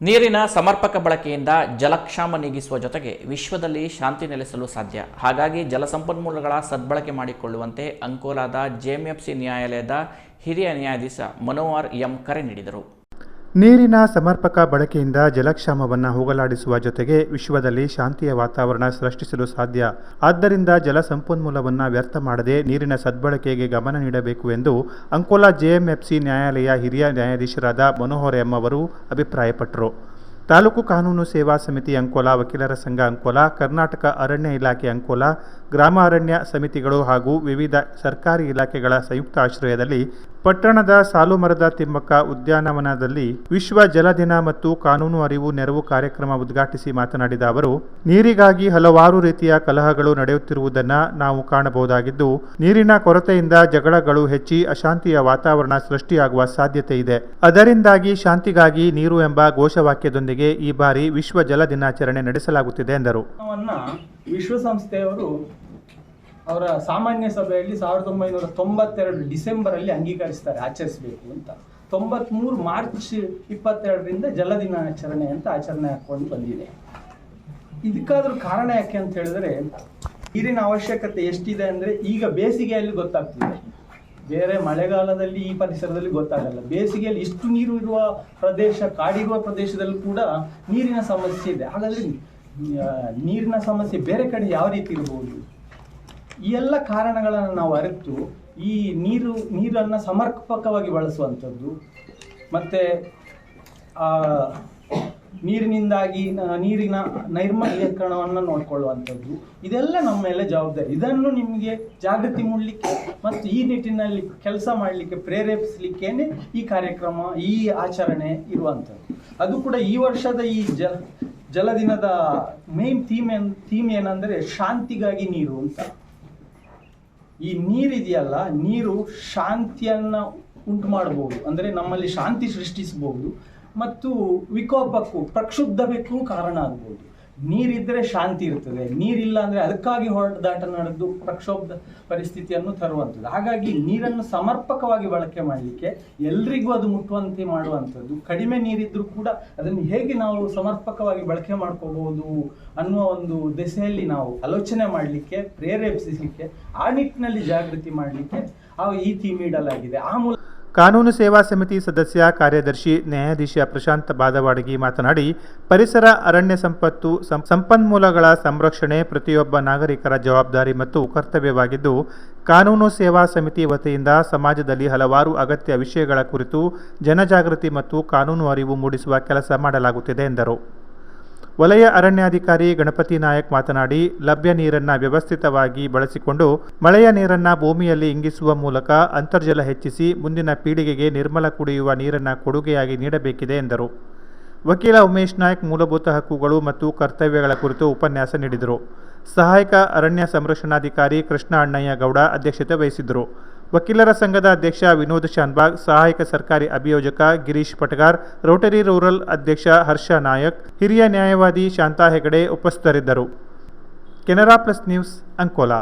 ನೀರಿನ ಸಮರ್ಪಕ ಬಳಕೆಯಿಂದ ಜಲಕ್ಷಾಮ ನೀಗಿಸುವ ಜೊತೆಗೆ ವಿಶ್ವದಲ್ಲಿ ಶಾಂತಿ ನೆಲೆಸಲು ಸಾಧ್ಯ. ಹಾಗಾಗಿ ಜಲಸಂಪನ್ಮೂಲಗಳ ಸದ್ಬಳಕೆ ಮಾಡಿಕೊಳ್ಳುವಂತೆ ಅಂಕೋಲಾದ ಜೆಎಂಎಫ್ಸಿ ನ್ಯಾಯಾಲಯದ ಹಿರಿಯ ನ್ಯಾಯಾಧೀಶ ಮನೋಹರ್ ಎಂ ಕರೆ ನೀಡಿದರು. ನೀರಿನ ಸಮರ್ಪಕ ಬಳಕೆಯಿಂದ ಜಲಕ್ಷಾಮವನ್ನು ಹೋಗಲಾಡಿಸುವ ಜೊತೆಗೆ ವಿಶ್ವದಲ್ಲಿ ಶಾಂತಿಯ ವಾತಾವರಣ ಸೃಷ್ಟಿಸಲು ಸಾಧ್ಯ. ಆದ್ದರಿಂದ ಜಲ ಸಂಪನ್ಮೂಲವನ್ನು ವ್ಯರ್ಥ ಮಾಡದೆ ನೀರಿನ ಸದ್ಬಳಕೆಗೆ ಗಮನ ನೀಡಬೇಕು ಎಂದು ಅಂಕೋಲಾ ಜೆಎಂಎಫ್ಸಿ ನ್ಯಾಯಾಲಯ ಹಿರಿಯ ನ್ಯಾಯಾಧೀಶರಾದ ಮನೋಹರ ಎಂ ಅವರು ಅಭಿಪ್ರಾಯಪಟ್ಟರು. ತಾಲೂಕು ಕಾನೂನು ಸೇವಾ ಸಮಿತಿ ಅಂಕೋಲಾ, ವಕೀಲರ ಸಂಘ ಅಂಕೋಲಾ, ಕರ್ನಾಟಕ ಅರಣ್ಯ ಇಲಾಖೆ ಅಂಕೋಲಾ, ಗ್ರಾಮ ಅರಣ್ಯ ಸಮಿತಿಗಳು ಹಾಗೂ ವಿವಿಧ ಸರ್ಕಾರಿ ಇಲಾಖೆಗಳ ಸಂಯುಕ್ತ ಆಶ್ರಯದಲ್ಲಿ ಪಟ್ಟಣದ ಸಾಲುಮರದ ತಿಮ್ಮಕ್ಕ ಉದ್ಯಾನವನದಲ್ಲಿ ವಿಶ್ವ ಜಲ ದಿನ ಮತ್ತು ಕಾನೂನು ಅರಿವು ನೆರವು ಕಾರ್ಯಕ್ರಮ ಉದ್ಘಾಟಿಸಿ ಮಾತನಾಡಿದ ಅವರು, ನೀರಿಗಾಗಿ ಹಲವಾರು ರೀತಿಯ ಕಲಹಗಳು ನಡೆಯುತ್ತಿರುವುದನ್ನು ನಾವು ಕಾಣಬಹುದಾಗಿದ್ದು, ನೀರಿನ ಕೊರತೆಯಿಂದ ಜಗಳಗಳು ಹೆಚ್ಚಿ ಅಶಾಂತಿಯ ವಾತಾವರಣ ಸೃಷ್ಟಿಯಾಗುವ ಸಾಧ್ಯತೆ ಇದೆ. ಅದರಿಂದಾಗಿ ಶಾಂತಿಗಾಗಿ ನೀರು ಎಂಬ ಘೋಷವಾಕ್ಯದೊಂದಿಗೆ ಈ ಬಾರಿ ವಿಶ್ವ ಜಲ ದಿನಾಚರಣೆ ನಡೆಸಲಾಗುತ್ತಿದೆ ಎಂದರು. ವಿಶ್ವಸಂಸ್ಥೆಯವರು ಅವರ ಸಾಮಾನ್ಯ ಸಭೆಯಲ್ಲಿ ಸಾವಿರದ ಒಂಬೈನೂರ ತೊಂಬತ್ತೆರಡು ಡಿಸೆಂಬರ್ ಅಲ್ಲಿ ಅಂಗೀಕರಿಸ್ತಾರೆ ಆಚರಿಸಬೇಕು ಅಂತ. ತೊಂಬತ್ಮೂರು ಮಾರ್ಚ್ ಇಪ್ಪತ್ತೆರಡರಿಂದ ಜಲ ದಿನಾಚರಣೆ ಅಂತ ಆಚರಣೆ ಹಾಕ್ಕೊಂಡು ಬಂದಿದೆ. ಇದಕ್ಕಾದ್ರೂ ಕಾರಣ ಯಾಕೆ ಅಂತ ಹೇಳಿದ್ರೆ, ನೀರಿನ ಅವಶ್ಯಕತೆ ಎಷ್ಟಿದೆ ಅಂದ್ರೆ ಈಗ ಬೇಸಿಗೆಯಲ್ಲಿ ಗೊತ್ತಾಗ್ತಿದೆ. ಬೇರೆ ಮಳೆಗಾಲದಲ್ಲಿ ಈ ಪರಿಸರದಲ್ಲಿ ಗೊತ್ತಾಗಲ್ಲ. ಬೇಸಿಗೆಯಲ್ಲಿ ಇಷ್ಟು ನೀರು ಇರುವ ಪ್ರದೇಶ, ಕಾಡಿರುವ ಪ್ರದೇಶದಲ್ಲಿ ಕೂಡ ನೀರಿನ ಸಮಸ್ಯೆ ಇದೆ. ಹಾಗಾದ್ರೆ ನೀರಿನ ಸಮಸ್ಯೆ ಬೇರೆ ಕಡೆ ಯಾವ ರೀತಿ ಇರಬಹುದು ಈ ಎಲ್ಲ ಕಾರಣಗಳನ್ನು ನಾವು ಅರಿತು ಈ ನೀರು, ನೀರನ್ನು ಸಮರ್ಪಕವಾಗಿ ಬಳಸುವಂಥದ್ದು, ಮತ್ತು ನೀರಿನಿಂದಾಗಿ ನೀರಿನ ನೈರ್ಮಲ್ಯೀಕರಣವನ್ನು ನೋಡಿಕೊಳ್ಳುವಂಥದ್ದು, ಇದೆಲ್ಲ ನಮ್ಮ ಮೇಲೆ ಜವಾಬ್ದಾರಿ. ಇದನ್ನು ನಿಮಗೆ ಜಾಗೃತಿ ಮೂಡಲಿಕ್ಕೆ ಮತ್ತು ಈ ನಿಟ್ಟಿನಲ್ಲಿ ಕೆಲಸ ಮಾಡಲಿಕ್ಕೆ, ಪ್ರೇರೇಪಿಸಲಿಕ್ಕೇನೆ ಈ ಕಾರ್ಯಕ್ರಮ, ಈ ಆಚರಣೆ ಇರುವಂಥದ್ದು. ಅದು ಕೂಡ ಈ ವರ್ಷದ ಈ ಜ ಜಲದಿನದ ಮೇನ್ ಥೀಮ್ ಏನು ಥೀಮ್ ಏನಂದರೆ ಶಾಂತಿಗಾಗಿ ನೀರು ಅಂತ. ಈ ನೀರಿದೆಯಲ್ಲ ನೀರು ಶಾಂತಿಯನ್ನ ಉಂಟು ಮಾಡಬಹುದು ಅಂದ್ರೆ ನಮ್ಮಲ್ಲಿ ಶಾಂತಿ ಸೃಷ್ಟಿಸಬಹುದು ಮತ್ತು ವಿಕೋಪಕ್ಕೂ, ಪ್ರಕ್ಷುಬ್ಧಕ್ಕೂ ಕಾರಣ ಆಗ್ಬೋದು. ನೀರಿದ್ರೆ ಶಾಂತಿ ಇರ್ತದೆ, ನೀರಿಲ್ಲ ಅಂದ್ರೆ ಅದಕ್ಕಾಗಿ ಹೊರಟಾಟ ನಡೆದು ಪ್ರಕ್ಷೋಭದ ಪರಿಸ್ಥಿತಿಯನ್ನು ತರುವಂಥದ್ದು. ಹಾಗಾಗಿ ನೀರನ್ನು ಸಮರ್ಪಕವಾಗಿ ಬಳಕೆ ಮಾಡಲಿಕ್ಕೆ ಎಲ್ರಿಗೂ ಅದು ಮುಟ್ಟುವಂತೆ ಮಾಡುವಂಥದ್ದು. ಕಡಿಮೆ ನೀರಿದ್ರೂ ಕೂಡ ಅದನ್ನು ಹೇಗೆ ನಾವು ಸಮರ್ಪಕವಾಗಿ ಬಳಕೆ ಮಾಡ್ಕೋಬಹುದು ಅನ್ನುವ ಒಂದು ದಿಸೆಯಲ್ಲಿ ನಾವು ಆಲೋಚನೆ ಮಾಡಲಿಕ್ಕೆ, ಪ್ರೇರೇಪಿಸಲಿಕ್ಕೆ ಆ ನಿಟ್ಟಿನಲ್ಲಿ ಜಾಗೃತಿ ಮಾಡಲಿಕ್ಕೆ ಆ ಈ ಥೀಮ್ ಇಡಲಾಗಿದೆ ಆ ಮೂಲಕ ಕಾನೂನು ಸೇವಾ ಸಮಿತಿ ಸದಸ್ಯ ಕಾರ್ಯದರ್ಶಿ ನ್ಯಾಯಾಧೀಶ ಪ್ರಶಾಂತ್ ಬಾದವಾಡಗಿ ಮಾತನಾಡಿ, ಪರಿಸರ, ಅರಣ್ಯ ಸಂಪತ್ತು ಸಂಪನ್ಮೂಲಗಳ ಸಂರಕ್ಷಣೆ ಪ್ರತಿಯೊಬ್ಬ ನಾಗರಿಕರ ಜವಾಬ್ದಾರಿ ಮತ್ತು ಕರ್ತವ್ಯವಾಗಿದ್ದು, ಕಾನೂನು ಸೇವಾ ಸಮಿತಿ ವತಿಯಿಂದ ಸಮಾಜದಲ್ಲಿ ಹಲವಾರು ಅಗತ್ಯ ವಿಷಯಗಳ ಕುರಿತು ಜನಜಾಗೃತಿ ಮತ್ತು ಕಾನೂನು ಅರಿವು ಮೂಡಿಸುವ ಕೆಲಸ ಮಾಡಲಾಗುತ್ತಿದೆ ಎಂದರು. ವಲಯ ಅರಣ್ಯಾಧಿಕಾರಿ ಗಣಪತಿ ನಾಯಕ್ ಮಾತನಾಡಿ, ಲಭ್ಯ ನೀರನ್ನು ವ್ಯವಸ್ಥಿತವಾಗಿ ಬಳಸಿಕೊಂಡು ಮಳೆಯ ನೀರನ್ನು ಭೂಮಿಯಲ್ಲಿ ಇಂಗಿಸುವ ಮೂಲಕ ಅಂತರ್ಜಲ ಹೆಚ್ಚಿಸಿ ಮುಂದಿನ ಪೀಳಿಗೆಗೆ ನಿರ್ಮಲ ಕುಡಿಯುವ ನೀರನ್ನು ಕೊಡುಗೆಯಾಗಿ ನೀಡಬೇಕಿದೆ ಎಂದರು. ವಕೀಲ ಉಮೇಶ್ ನಾಯಕ್ ಮೂಲಭೂತ ಹಕ್ಕುಗಳು ಮತ್ತು ಕರ್ತವ್ಯಗಳ ಕುರಿತು ಉಪನ್ಯಾಸ ನೀಡಿದರು. ಸಹಾಯಕ ಅರಣ್ಯ ಸಂರಕ್ಷಣಾಧಿಕಾರಿ ಕೃಷ್ಣ ಅಣ್ಣಯ್ಯ ಗೌಡ ಅಧ್ಯಕ್ಷತೆ ವಹಿಸಿದ್ದರು. ವಕೀಲರ ಸಂಘದ ಅಧ್ಯಕ್ಷ ವಿನೋದ್ ಶಾನ್ಬಾಗ್, ಸಹಾಯಕ ಸರ್ಕಾರಿ ಅಭಿಯೋಜಕ ಗಿರೀಶ್ ಪಟಗಾರ್, ರೋಟರಿ ರೂರಲ್ ಅಧ್ಯಕ್ಷ ಹರ್ಷ ನಾಯಕ್, ಹಿರಿಯ ನ್ಯಾಯವಾದಿ ಶಾಂತಾ ಹೆಗಡೆ ಉಪಸ್ಥಿತರಿದ್ದರು. Canara plus news Ankola.